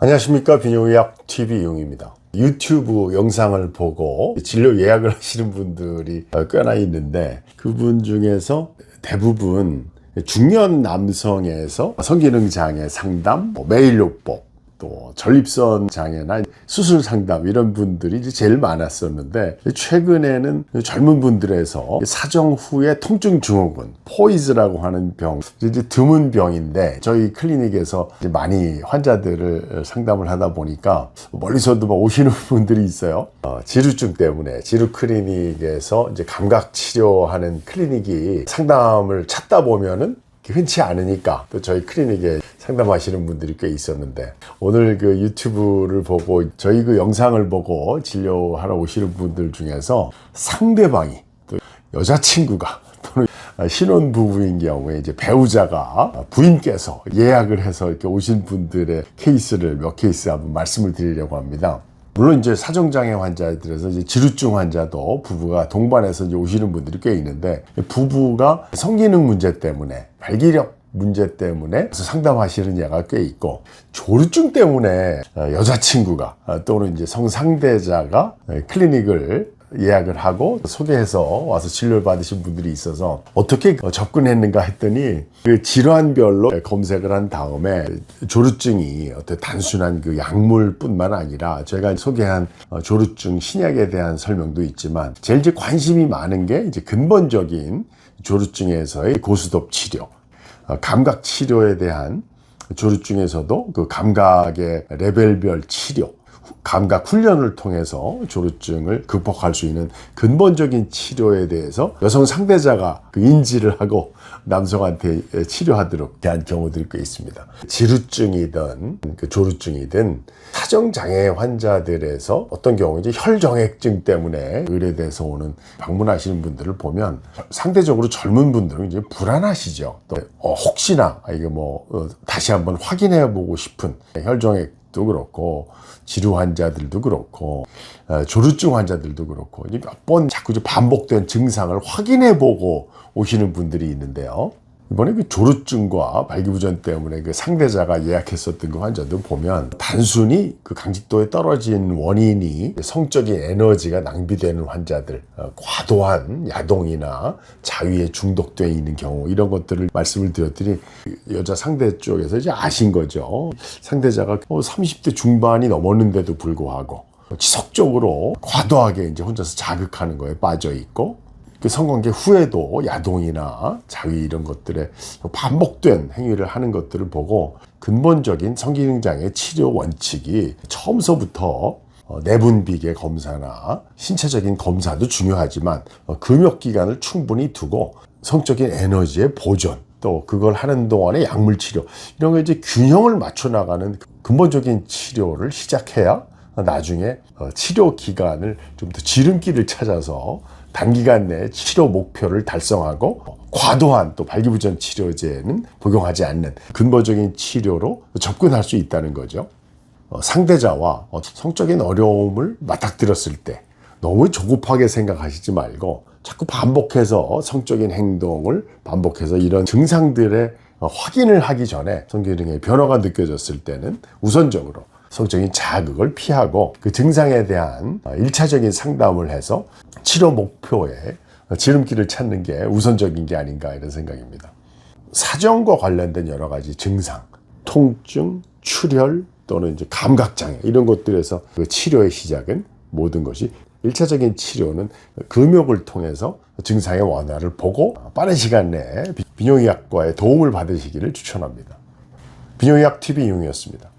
안녕하십니까 비뇨의학 TV 이용입니다. 유튜브 영상을 보고 진료 예약을 하시는 분들이 꽤나 있는데 그분 중에서 대부분 중년 남성에서 성기능 장애 상담, 뭐 매일요법, 또 전립선 장애나 수술 상담 이런 분들이 이제 제일 많았었는데 최근에는 젊은 분들에서 사정 후에 통증 증후군 포이즈라고 하는 병 이제 드문 병인데 저희 클리닉에서 많이 환자들을 상담을 하다 보니까 멀리서도 막 오시는 분들이 있어요. 어, 지루증 때문에 지루 클리닉에서 이제 감각 치료하는 클리닉이 상담을 찾다 보면은 흔치 않으니까 또 저희 클리닉에 상담하시는 분들이 꽤 있었는데 오늘 그 유튜브를 보고 저희 그 영상을 보고 진료하러 오시는 분들 중에서 상대방이 또 여자친구가 또는 신혼 부부인 경우에 이제 배우자가 부인께서 예약을 해서 이렇게 오신 분들의 케이스를 몇 케이스 한번 말씀을 드리려고 합니다. 물론 이제 사정장애 환자들에서 이제 지루증 환자도 부부가 동반해서 이제 오시는 분들이 꽤 있는데 부부가 성기능 문제 때문에 발기력 문제 때문에 상담하시는 예가 꽤 있고 조루증 때문에 여자친구가 또는 이제 성상대자가 클리닉을 예약을 하고 소개해서 와서 진료를 받으신 분들이 있어서 어떻게 접근했는가 했더니 그 질환별로 검색을 한 다음에 조루증이 어떤 단순한 그 약물뿐만 아니라 제가 소개한 조루증 신약에 대한 설명도 있지만 제일 이제 관심이 많은 게 이제 근본적인 조루증에서의 고수톱 치료, 감각 치료에 대한 조루증에서도 그 감각의 레벨별 치료 감각 훈련을 통해서 조루증을 극복할 수 있는 근본적인 치료에 대해서 여성 상대자가 그 인지를 하고 남성한테 치료하도록 대한 경우들이 꽤 있습니다. 지루증이든 그 조루증이든 사정장애 환자들에서 어떤 경우 이제 혈정액증 때문에 의뢰돼서 오는 방문하시는 분들을 보면 상대적으로 젊은 분들은 이제 불안하시죠. 또 어, 혹시나 이게 뭐 어, 다시 한번 확인해 보고 싶은 혈정액 도 그렇고 지루 환자들도 그렇고 어, 조루증 환자들도 그렇고 몇 번 자꾸 반복된 증상을 확인해 보고 오시는 분들이 있는데요. 이번에 그 조루증과 발기부전 때문에 그 상대자가 예약했었던 그 환자들 보면 단순히 그 강직도에 떨어진 원인이 성적인 에너지가 낭비되는 환자들, 어, 과도한 야동이나 자위에 중독되어 있는 경우 이런 것들을 말씀을 드렸더니 여자 상대 쪽에서 이제 아신 거죠. 상대자가 30대 중반이 넘었는데도 불구하고 지속적으로 과도하게 이제 혼자서 자극하는 거에 빠져 있고 그 성관계 후에도 야동이나 자위 이런 것들에 반복된 행위를 하는 것들을 보고 근본적인 성기능장애 치료 원칙이 처음서부터 어, 내분비계 검사나 신체적인 검사도 중요하지만 어, 금욕 기간을 충분히 두고 성적인 에너지의 보존 또 그걸 하는 동안에 약물 치료 이런 거 이제 균형을 맞춰 나가는 근본적인 치료를 시작해야 나중에 어, 치료 기간을 좀 더 지름길을 찾아서 단기간 내에 치료 목표를 달성하고 과도한 또 발기부전 치료제는 복용하지 않는 근본적인 치료로 접근할 수 있다는 거죠. 어, 상대자와 어, 성적인 어려움을 맞닥뜨렸을 때 너무 조급하게 생각하시지 말고 자꾸 반복해서 성적인 행동을 반복해서 이런 증상들의 어, 확인을 하기 전에 성기능의 변화가 느껴졌을 때는 우선적으로 성적인 자극을 피하고 그 증상에 대한 일차적인 상담을 해서 치료 목표에 지름길을 찾는 게 우선적인 게 아닌가 이런 생각입니다. 사정과 관련된 여러 가지 증상, 통증, 출혈 또는 이제 감각장애 이런 것들에서 그 치료의 시작은 모든 것이 일차적인 치료는 금욕을 통해서 증상의 완화를 보고 빠른 시간 내에 비뇨의학과의 도움을 받으시기를 추천합니다. 비뇨의학 TV 이용이었습니다.